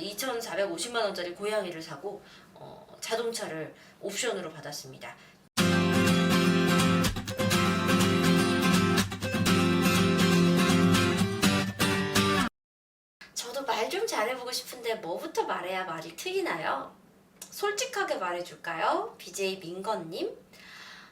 2,450만 원짜리 고양이를 사고 어, 자동차를 옵션으로 받았습니다. 저도 말 좀 잘해보고 싶은데 뭐부터 말해야 말이 트이나요? 솔직하게 말해줄까요? BJ 민건님?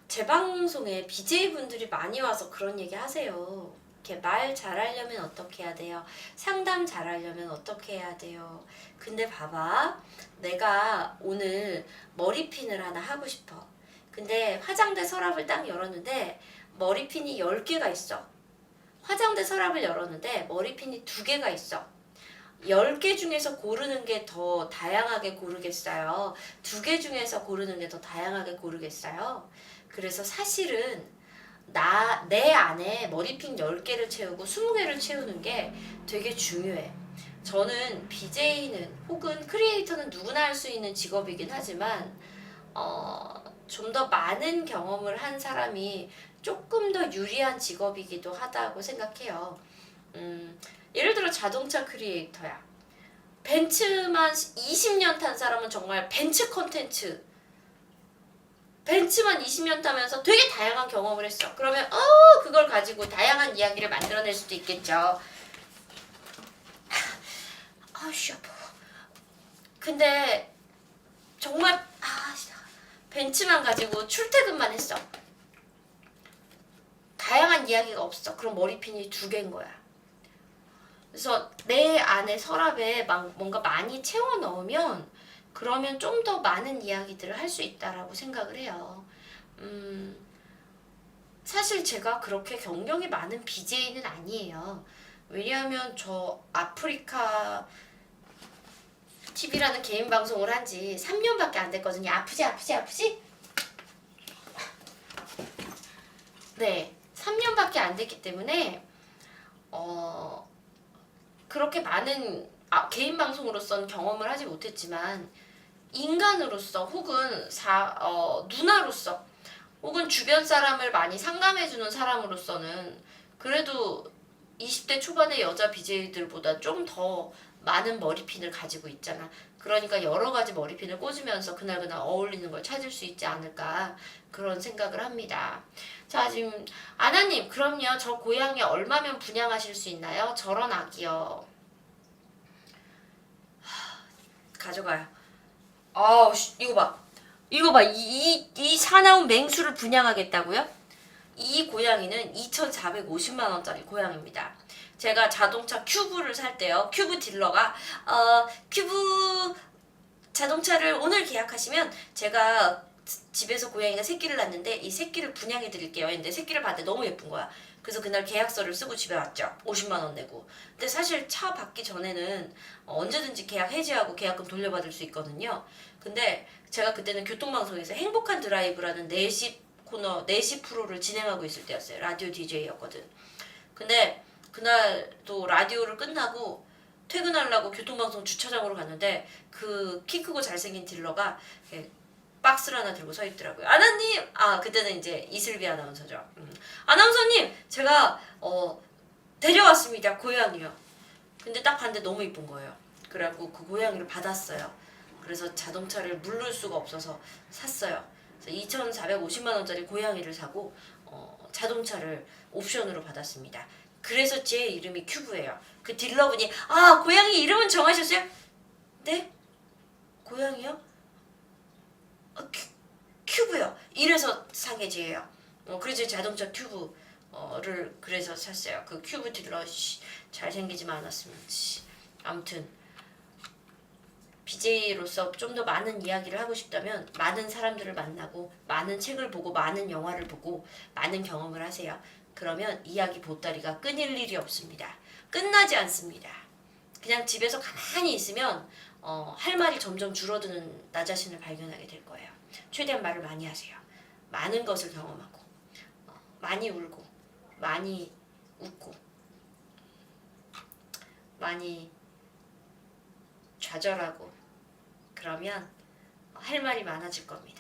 제 방송에 BJ분들이 많이 와서 그런 얘기 하세요. 이렇게 말 잘하려면 어떻게 해야 돼요? 상담 잘하려면 어떻게 해야 돼요? 근데 봐봐. 내가 오늘 머리핀을 하나 하고 싶어. 근데 화장대 서랍을 딱 열었는데 머리핀이 10개가 있어. 화장대 서랍을 열었는데 머리핀이 2개가 있어. 10개 중에서 고르는 게 더 다양하게 고르겠어요. 2개 중에서 고르는 게 더 다양하게 고르겠어요. 그래서 사실은 나, 내 안에 머리핀 10개를 채우고 20개를 채우는 게 되게 중요해. 저는 BJ는 혹은 크리에이터는 누구나 할 수 있는 직업이긴 하지만, 어, 좀 더 많은 경험을 한 사람이 조금 더 유리한 직업이기도 하다고 생각해요. 음, 예를 들어 자동차 크리에이터야. 벤츠만 20년 탄 사람은 정말 벤츠 컨텐츠 벤츠만 20년 타면서 되게 다양한 경험을 했어. 그러면 어 그걸 가지고 다양한 이야기를 만들어낼 수도 있겠죠. 아씨 아파. 근데 정말 아 벤츠만 가지고 출퇴근만 했어. 다양한 이야기가 없어. 그럼 머리핀이 두 개인 거야. 그래서 내 안에 서랍에 막 뭔가 많이 채워 넣으면 그러면 좀 더 많은 이야기들을 할 수 있다라고 생각을 해요. 음, 사실 제가 그렇게 경력이 많은 BJ는 아니에요. 왜냐하면 저 아프리카 TV라는 개인 방송을 한 지 3년밖에 안 됐거든요. 아프지, 아프지, 아프지? 네, 3년밖에 안 됐기 때문에 어 그렇게 많은 아, 개인 방송으로서는 경험을 하지 못했지만 인간으로서 혹은 사, 어, 누나로서 혹은 주변 사람을 많이 상담해주는 사람으로서는 그래도 20대 초반의 여자 BJ들보다 좀 더 많은 머리핀을 가지고 있잖아. 그러니까 여러 가지 머리핀을 꽂으면서 그날그날 어울리는 걸 찾을 수 있지 않을까 그런 생각을 합니다. 자 지금 아나님 그럼요 저 고양이 얼마면 분양하실 수 있나요? 저런 아기요. 가져가요. 아우 씨, 이거 봐. 이거 봐. 이, 이, 이 사나운 맹수를 분양하겠다고요? 이 고양이는 2,450만 원짜리 고양이입니다. 제가 자동차 큐브를 살 때요. 큐브 딜러가 어 큐브 자동차를 오늘 계약하시면 제가 집에서 고양이가 새끼를 낳는데 이 새끼를 분양해 드릴게요. 근데 새끼를 봤는데 너무 예쁜 거야. 그래서 그날 계약서를 쓰고 집에 왔죠. 50만 원 내고. 근데 사실 차 받기 전에는 언제든지 계약 해지하고 계약금 돌려받을 수 있거든요. 근데 제가 그때는 교통방송에서 행복한 드라이브라는 4시 코너 4시 프로를 진행하고 있을 때였어요. 라디오 DJ였거든. 근데 그날도 라디오를 끝나고 퇴근하려고 교통방송 주차장으로 갔는데 그 키 크고 잘생긴 딜러가 박스를 하나 들고 서 있더라고요. 아나님! 아, 그때는 이제 이슬비 아나운서죠. 음. 아나운서님! 제가, 어, 데려왔습니다. 고양이요. 근데 딱 봤는데 너무 이쁜 거예요. 그래갖고 그 고양이를 받았어요. 그래서 자동차를 물를 수가 없어서 샀어요. 그래서 2,450만 원짜리 고양이를 사고, 어, 자동차를 옵션으로 받았습니다. 그래서 제 이름이 큐브예요. 그 딜러분이, 아, 고양이 이름은 정하셨어요? 네? 고양이요? 어, 큐, 큐브요. 이래서 상해지예요. 어, 그래서 자동차 큐브를 그래서 샀어요. 그 큐브 딜러 씨, 잘생기지만 않았으면 씨. 아무튼 BJ로서 좀 더 많은 이야기를 하고 싶다면 많은 사람들을 만나고 많은 책을 보고 많은 영화를 보고 많은 경험을 하세요. 그러면 이야기 보따리가 끊일 일이 없습니다. 끝나지 않습니다. 그냥 집에서 가만히 있으면 어, 할 말이 점점 줄어드는 나 자신을 발견하게 될 거예요. 최대한 말을 많이 하세요. 많은 것을 경험하고 어, 많이 울고 많이 웃고 많이 좌절하고 그러면 할 말이 많아질 겁니다.